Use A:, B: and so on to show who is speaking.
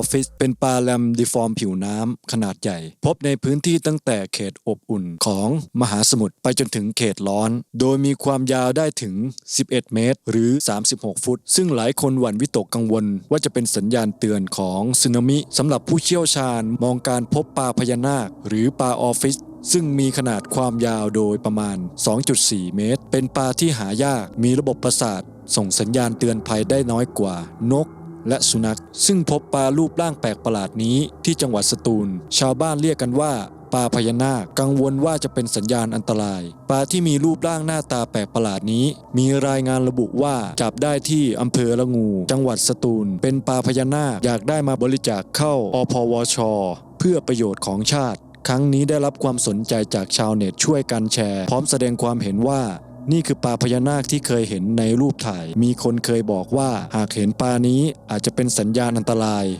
A: อฟฟิศเป็นปลาแลมดิฟอร์มผิวน้ำขนาดใหญ่ พบในพื้นที่ตั้งแต่เขตอบอุ่นของมหาสมุทรไปจนถึงเขตร้อน โดยมีความยาวได้ถึง 11 เมตร หรือ 36 ฟุต ซึ่งหลายคนหวั่นวิตกกังวล ว่าจะเป็นสัญญาณเตือนของสึนามิสำหรับผู้เชี่ยวชาญมองการพบปลาพญานาค หรือปลาออฟฟิศซึ่งมีขนาดความยาวโดยประมาณ 2.4 เมตร เป็นปลาที่หายาก มีระบบประสาท ส่งสัญญาณเตือนภัยได้น้อยกว่านก และสุนัข ซึ่งพบปลารูปร่างแปลกประหลาดนี้ที่จังหวัดสตูล ชาวบ้านเรียกกันว่าปลาพญานาคกังวลว่าจะเป็นสัญญาณอันตราย ปลาที่มีรูปร่างหน้าตาแปลกประหลาดนี้ มีรายงานระบุว่าจับได้ที่อำเภอละงู จังหวัดสตูล เป็นปลาพญานาคอยากได้มาบริจาคเข้าอพวช เพื่อประโยชน์ของชาติ ครั้งนี้ได้รับความสนใจจากชาวเน็ตช่วยกันแชร์ พร้อมแสดงความเห็นว่า นี่คือปลาพญานาคที่เคยเห็นในรูปถ่าย มีคนเคยบอกว่าหากเห็นปลานี้อาจจะเป็นสัญญาณอันตราย